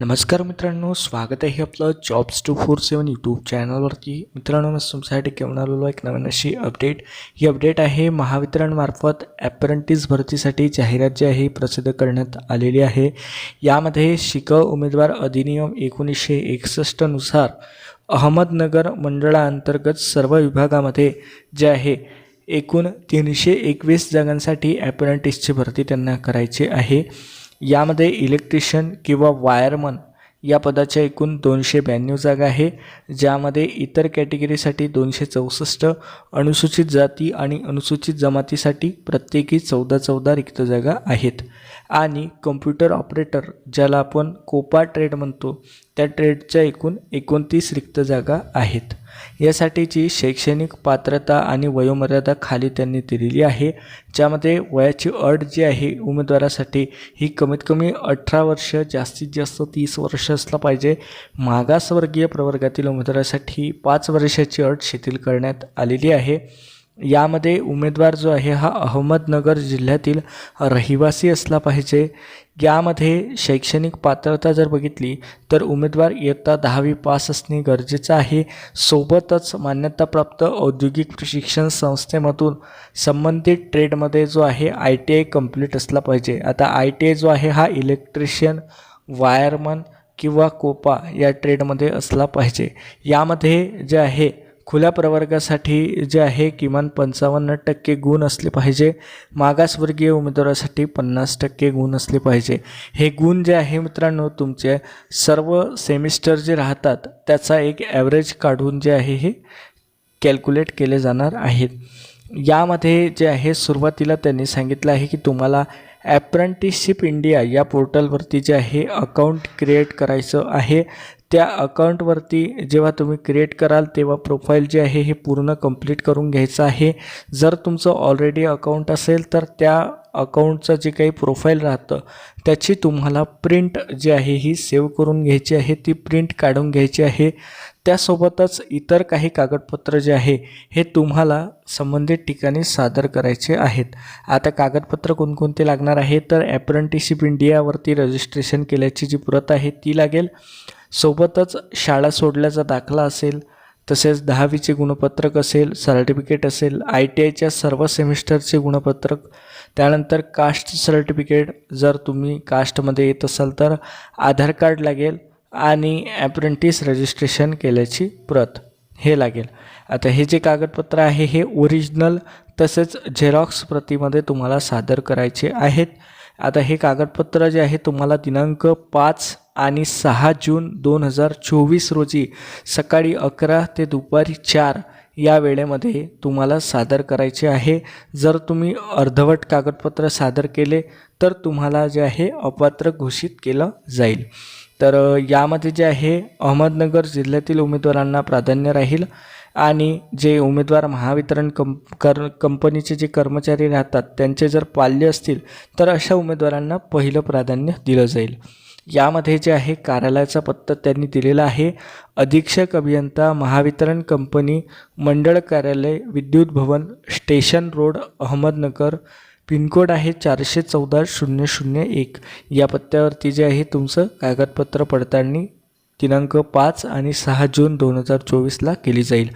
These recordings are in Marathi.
नमस्कार मित्रांनो स्वागत आहे आपलं jobs two four seven YouTube चॅनलवरती मित्रांनो मी तुमच्यासाठी घेऊन आलेलो एक नवीन अशी अपडेट ही अपडेट आहे महावितरणमार्फत ॲप्रेंटिस भरतीसाठी जाहिरात जी आहे प्रसिद्ध करण्यात आलेली आहे. यामध्ये शिकव उमेदवार अधिनियम एकोणीसशे एकसष्टनुसार अहमदनगर मंडळाअंतर्गत सर्व विभागामध्ये जे आहे एकूण तीनशे एकवीस जागांसाठी ॲप्रेंटिसची भरती त्यांना करायची आहे. यामध्ये इलेक्ट्रिशियन किंवा वायरमन या पदाच्या एकूण दोनशे ब्याण्णव जागा आहे ज्यामध्ये इतर कॅटेगरीसाठी दोनशे चौसष्ट अनुसूचित जाती आणि अनुसूचित जमातीसाठी प्रत्येकी चौदा चौदा रिक्त जागा आहेत. आणि कम्प्युटर ऑपरेटर ज्याला आपण कोपा ट्रेड म्हणतो त्या ट्रेडच्या एकूण एकोणतीस रिक्त जागा आहेत. यासाठीची शैक्षणिक पात्रता आणि वयोमर्यादा खाली त्यांनी दिलेली आहे. ज्यामध्ये वयाची अट जी आहे उमेदवारासाठी ही कमीत कमी अठरा वर्ष जास्तीत जास्त तीस वर्ष असलं पाहिजे. मागासवर्गीय प्रवर्गातील उमेदवारासाठी पाच वर्षाची अट शिथिल करण्यात आलेली आहे. यामध्ये उमेदवार जो आहे हा अहमदनगर जिल्ह्यातील रहिवासी असला पाहिजे. यामध्ये शैक्षणिक पात्रता जर बघितली तर उमेदवार इयत्ता दहावी पास असणे गरजेचं आहे. सोबतच मान्यताप्राप्त औद्योगिक प्रशिक्षण संस्थेमधून संबंधित ट्रेडमध्ये जो आहे आय टी आय कंप्लीट असला पाहिजे. आता आय टी आय जो आहे हा इलेक्ट्रिशियन वायरमन किंवा कोपा या ट्रेडमध्ये असला पाहिजे. यामध्ये जे आहे खुल्या प्रवर्गासाठी जे आहे किमान पंचावन्न टक्के गुण असले पाहिजे. मागासवर्गीय उमेदवारासाठी पन्नास टक्के गुण असले पाहिजे. हे गुण जे आहे मित्रांनो तुमचे सर्व सेमिस्टर जे राहतात त्याचा एक ॲव्हरेज काढून जे आहे हे कॅल्क्युलेट केले जाणार आहेत. यामध्ये जे आहे सुरुवातीला त्यांनी सांगितलं आहे की तुम्हाला ॲप्रेंटिसशिप इंडिया या पोर्टलवरती जे आहे अकाउंट क्रिएट करायचं आहे. त्या अकाउंटवरती जेव्हा तुम्ही क्रिएट कराल तेव्हा प्रोफाईल जे आहे हे पूर्ण कंप्लीट करून घ्यायचं आहे. जर तुमचं ऑलरेडी अकाउंट असेल तर त्या अकाउंटचं जे काही प्रोफाईल राहतं त्याची तुम्हाला प्रिंट जी आहे ही सेव्ह करून घ्यायची आहे ती प्रिंट काढून घ्यायची आहे. त्यासोबतच इतर काही कागदपत्र जे आहे हे तुम्हाला संबंधित ठिकाणी सादर करायचे आहेत. आता कागदपत्र कोणकोणते लागणार आहे? तर ॲप्रेंटिसशिप इंडियावरती रजिस्ट्रेशन केल्याची जी प्रत आहे ती लागेल. सोबतच शाळा सोडल्याचा दाखला असेल तसेच दहावीचे गुणपत्रक असेल सर्टिफिकेट असेल आय टी आयच्या सर्व सेमिस्टरचे गुणपत्रक त्यानंतर कास्ट सर्टिफिकेट जर तुम्ही कास्टमध्ये येत असाल तर आधार कार्ड लागेल आणि ॲप्रेंटिस रजिस्ट्रेशन केल्याची प्रत हे लागेल. आता हे जे कागदपत्र आहे हे ओरिजिनल तसेच झेरॉक्स प्रतीमध्ये तुम्हाला सादर करायचे आहेत. आता हे कागदपत्र जे आहे तुम्हाला दिनांक पाच आणि सहा जून दोन हजार चोवीस रोजी सकाळी अकरा ते दुपारी चार या वेळेमध्ये तुम्हाला सादर करायचे आहे. जर तुम्ही अर्धवट कागदपत्र सादर केले तर तुम्हाला जे आहे अपात्र घोषित केलं जाईल. तर यामध्ये जे आहे अहमदनगर जिल्ह्यातील उमेदवारांना प्राधान्य राहील आणि जे उमेदवार महावितरण कंप कर कंपनीचे जे कर्मचारी राहतात त्यांचे जर पाल्य असतील तर अशा उमेदवारांना पहिलं प्राधान्य दिलं जाईल. यामध्ये जे आहे कार्यालयाचा पत्ता त्यांनी दिलेला आहे. अधीक्षक अभियंता महावितरण कंपनी मंडळ कार्यालय Vidyut Bhavan station road Ahmednagar pincode आहे चारशे चौदा शून्य शून्य एक. या पत्त्यावरती जे आहे तुमचं कागदपत्र पडताळणी दिनांक पाच आणि सहा जून दोन हजार चोवीसला केली जाईल.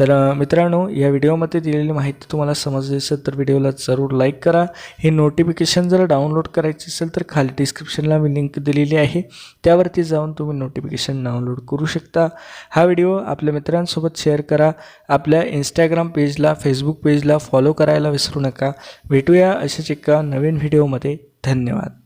तर मित्रांनो या व्हिडिओमध्ये दिलेली माहिती तुम्हाला समजली असेल तर व्हिडिओला जरूर लाईक करा. हे नोटिफिकेशन जर डाउनलोड करायचे असेल तर खाली डिस्क्रिप्शनला मी लिंक दिलेली आहे. त्यावरती जाऊन तुम्ही नोटिफिकेशन डाउनलोड करू शकता. हा व्हिडिओ आपल्या मित्रांसोबत शेअर करा. आपल्या इंस्टाग्राम पेजला फेसबुक पेजला फॉलो करायला विसरू नका. भेटूया अशाच एका नवीन व्हिडिओमध्ये. धन्यवाद.